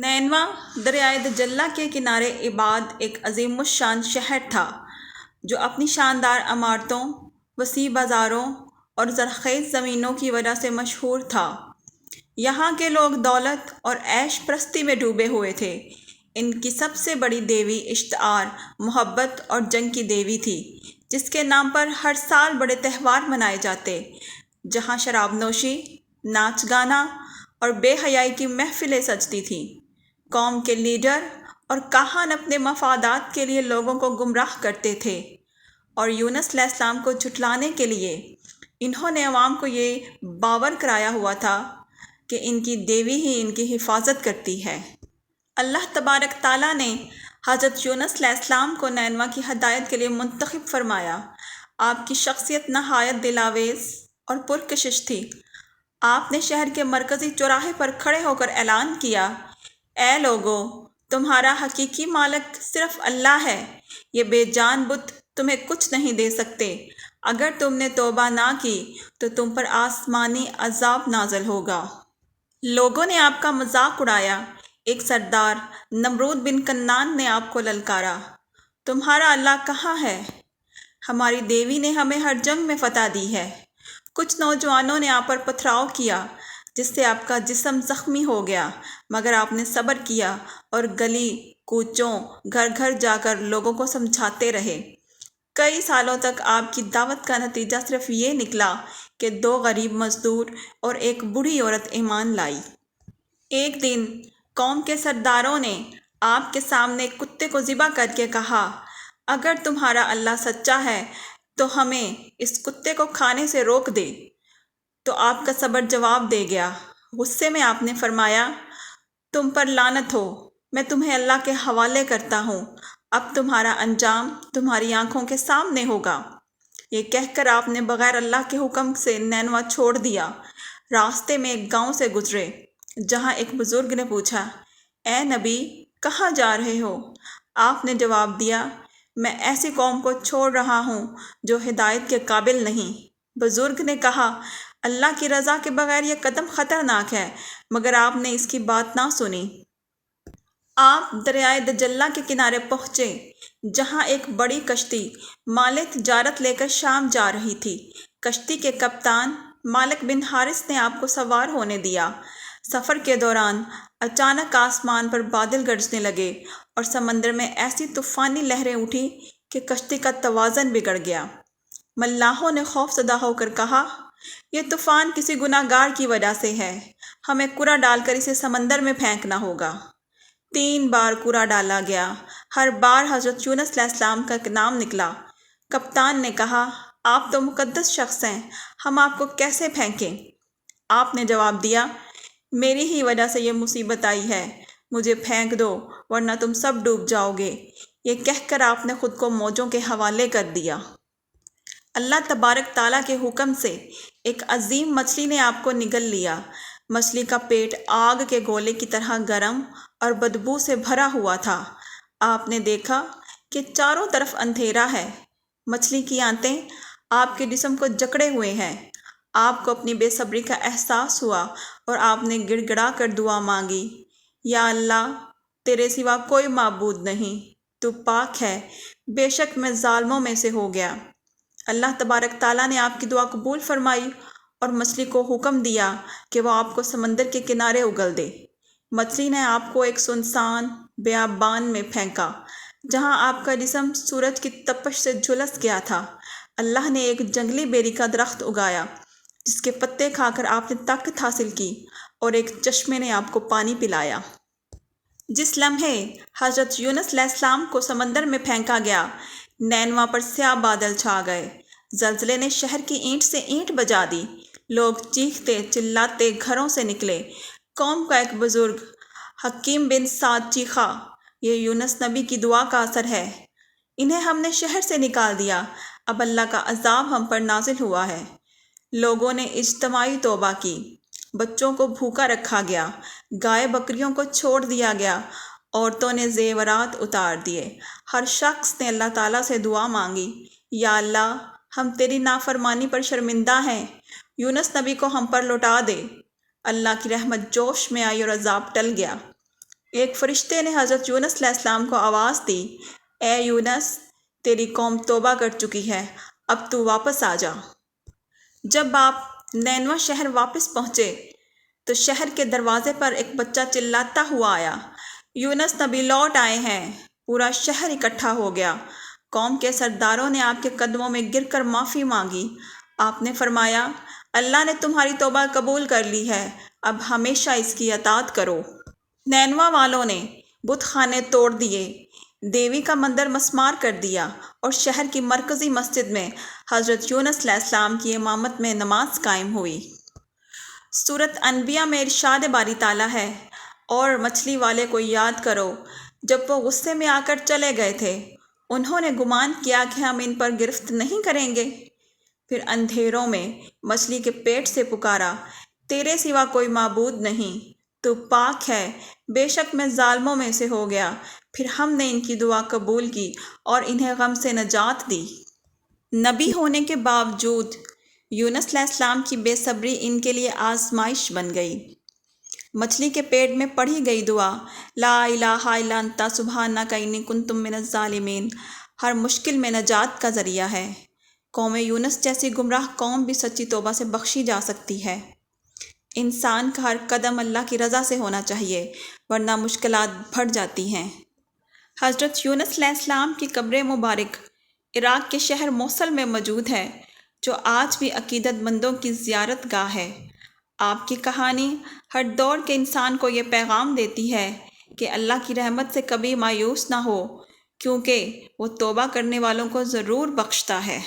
نینوا دریائے دجلہ کے کنارے آباد ایک عظیم الشان شہر تھا، جو اپنی شاندار عمارتوں، وسیع بازاروں اور زرخیز زمینوں کی وجہ سے مشہور تھا۔ یہاں کے لوگ دولت اور عیش پرستی میں ڈوبے ہوئے تھے۔ ان کی سب سے بڑی دیوی اشتعار محبت اور جنگ کی دیوی تھی، جس کے نام پر ہر سال بڑے تہوار منائے جاتے۔ جہاں شراب نوشی، ناچ گانا اور بے حیائی کی محفلیں سجتی تھیں۔ قوم کے لیڈر اور کہان اپنے مفادات کے لیے لوگوں کو گمراہ کرتے تھے اور یونس علیہ السلام کو جھٹلانے کے لیے انہوں نے عوام کو یہ باور کرایا ہوا تھا کہ ان کی دیوی ہی ان کی حفاظت کرتی ہے۔ اللہ تبارک تعالیٰ نے حضرت یونس علیہ السلام کو نینوا کی ہدایت کے لیے منتخب فرمایا۔ آپ کی شخصیت نہایت دلاویز اور پرکشش تھی۔ آپ نے شہر کے مرکزی چوراہے پر کھڑے ہو کر اعلان کیا اے لوگو، تمہارا حقیقی مالک صرف اللہ ہے۔ یہ بے جان بت تمہیں کچھ نہیں دے سکتے۔ اگر تم نے توبہ نہ کی، تو تم پر آسمانی عذاب نازل ہوگا۔ لوگوں نے آپ کا مذاق اڑایا۔ ایک سردار نمرود بن کنان نے آپ کو للکارا۔ تمہارا اللہ کہاں ہے؟ ہماری دیوی نے ہمیں ہر جنگ میں فتح دی ہے۔ کچھ نوجوانوں نے آپ پر پتھراؤ کیا۔ جس سے آپ کا جسم زخمی ہو گیا، مگر آپ نے صبر کیا اور گلی، کوچوں، گھر گھر جا کر لوگوں کو سمجھاتے رہے۔ کئی سالوں تک آپ کی دعوت کا نتیجہ صرف یہ نکلا کہ دو غریب مزدور اور ایک بوڑھی عورت ایمان لائی۔ ایک دن قوم کے سرداروں نے آپ کے سامنے کتے کو ذبح کر کے کہا، اگر تمہارا اللہ سچا ہے تو ہمیں اس کتے کو کھانے سے روک دے۔ تو آپ کا صبر جواب دے گیا۔ غصے میں آپ نے فرمایا، تم پر لانت ہو، میں تمہیں اللہ کے حوالے کرتا ہوں۔ اب تمہارا انجام تمہاری آنکھوں کے سامنے ہوگا۔ یہ کہہ کر آپ نے بغیر اللہ کے حکم سے نینوا چھوڑ دیا۔ راستے میں ایک گاؤں سے گزرے، جہاں ایک بزرگ نے پوچھا، اے نبی، کہاں جا رہے ہو؟ آپ نے جواب دیا، میں ایسی قوم کو چھوڑ رہا ہوں جو ہدایت کے قابل نہیں۔ بزرگ نے کہا اللہ کی رضا کے بغیر یہ قدم خطرناک ہے، مگر آپ نے اس کی بات نہ سنی۔ آپ دریائے دجلہ کے کنارے پہنچے، جہاں ایک بڑی کشتی مال تجارت لے کر شام جا رہی تھی۔ کشتی کے کپتان مالک بن حارث نے آپ کو سوار ہونے دیا۔ سفر کے دوران اچانک آسمان پر بادل گرجنے لگے اور سمندر میں ایسی طوفانی لہریں اٹھی کہ کشتی کا توازن بگڑ گیا۔ ملاحوں نے خوف زدہ ہو کر کہا یہ طوفان کسی گناہ گار کی وجہ سے ہے۔ ہمیں کورا ڈال کر اسے سمندر میں پھینکنا ہوگا۔ تین بار کورا ڈالا گیا۔ ہر بار حضرت یونس علیہ السلام کا نام نکلا۔ کپتان نے کہا، آپ تو مقدس شخص ہیں، ہم آپ کو کیسے پھینکیں؟ آپ نے جواب دیا، میری ہی وجہ سے یہ مصیبت آئی ہے، مجھے پھینک دو، ورنہ تم سب ڈوب جاؤ گے۔ یہ کہہ کر آپ نے خود کو موجوں کے حوالے کر دیا۔ اللہ تبارک تعالیٰ کے حکم سے ایک عظیم مچھلی نے آپ کو نگل لیا۔ مچھلی کا پیٹ آگ کے گولے کی طرح گرم اور بدبو سے بھرا ہوا تھا۔ آپ نے دیکھا کہ چاروں طرف اندھیرا ہے۔ مچھلی کی آنتیں آپ کے جسم کو جکڑے ہوئے ہیں۔ آپ کو اپنی بے صبری کا احساس ہوا اور آپ نے گڑ گڑا کر دعا مانگی۔ یا اللہ، تیرے سوا کوئی معبود نہیں۔ تو پاک ہے۔ بے شک میں ظالموں میں سے ہو گیا۔ اللہ تبارک تعالیٰ نے آپ کی دعا قبول فرمائی اور مچھلی کو حکم دیا کہ وہ آپ کو سمندر کے کنارے اگل دے۔ مچھلی نے آپ کو ایک سنسان بیابان میں پھینکا، جہاں آپ کا جسم سورج کی تپش سے جھلس گیا تھا۔ اللہ نے ایک جنگلی بیری کا درخت اگایا، جس کے پتے کھا کر آپ نے طاقت حاصل کی اور ایک چشمے نے آپ کو پانی پلایا۔ جس لمحے حضرت یونس علیہ السلام کو سمندر میں پھینکا گیا نینوا پر سیاہ بادل چھا گئے۔ زلزلے نے شہر کی اینٹ سے اینٹ بجا دی۔ لوگ چیختے، چلاتے گھروں سے نکلے۔ قوم کا ایک بزرگ، حکیم بن سعد، چیخا، یہ یونس نبی کی دعا کا اثر ہے۔ انہیں ہم نے شہر سے نکال دیا۔ اب اللہ کا عذاب ہم پر نازل ہوا ہے۔ لوگوں نے اجتماعی توبہ کی۔ بچوں کو بھوکا رکھا گیا۔ گائے بکریوں کو چھوڑ دیا گیا۔ عورتوں نے زیورات اتار دیے۔ ہر شخص نے اللہ تعالیٰ سے دعا مانگی۔ یا اللہ، ہم تیری نافرمانی پر شرمندہ ہیں۔ یونس نبی کو ہم پر لوٹا دے۔ اللہ کی رحمت جوش میں آئی اور عذاب ٹل گیا۔ ایک فرشتے نے حضرت یونس علیہ السلام کو آواز دی۔ اے یونس، تیری قوم توبہ کر چکی ہے۔ اب تو واپس آ جا۔ جب آپ نینوا شہر واپس پہنچے، تو شہر کے دروازے پر ایک بچہ چلاتا ہوا آیا۔ یونس نبی لوٹ آئے ہیں۔ پورا شہر اکٹھا ہو گیا۔ قوم کے سرداروں نے آپ کے قدموں میں گر کر معافی مانگی۔ آپ نے فرمایا، اللہ نے تمہاری توبہ قبول کر لی ہے۔ اب ہمیشہ اس کی اطاعت کرو۔ نینوا والوں نے بت خانے توڑ دیے۔ دیوی کا مندر مسمار کر دیا اور شہر کی مرکزی مسجد میں حضرت یونس علیہ السلام کی امامت میں نماز قائم ہوئی۔ صورت انبیاء میں ارشاد باری تعالیٰ ہے۔ اور مچھلی والے کو یاد کرو، جب وہ غصے میں آ کر چلے گئے تھے، انہوں نے گمان کیا کہ ہم ان پر گرفت نہیں کریں گے۔ پھر اندھیروں میں مچھلی کے پیٹ سے پکارا، تیرے سوا کوئی معبود نہیں۔ تو پاک ہے، بے شک میں ظالموں میں سے ہو گیا۔ پھر ہم نے ان کی دعا قبول کی اور انہیں غم سے نجات دی۔ نبی ہونے کے باوجود، یونس علیہ السلام کی بے صبری ان کے لیے آزمائش بن گئی۔ مچھلی کے پیٹ میں پڑھی گئی دعا، لا الہ الا انت، سبحانک انی کنتم من الظالمین۔ ہر مشکل میں نجات کا ذریعہ ہے۔ قوم یونس جیسی گمراہ قوم بھی سچی توبہ سے بخشی جا سکتی ہے۔ انسان کا ہر قدم اللہ کی رضا سے ہونا چاہیے، ورنہ مشکلات بڑھ جاتی ہیں۔ حضرت یونس علیہ السلام کی قبر مبارک عراق کے شہر موصل میں موجود ہے، جو آج بھی عقیدت مندوں کی زیارت گاہ ہے۔ آپ کی کہانی ہر دور کے انسان کو یہ پیغام دیتی ہے کہ اللہ کی رحمت سے کبھی مایوس نہ ہو، کیونکہ وہ توبہ کرنے والوں کو ضرور بخشتا ہے۔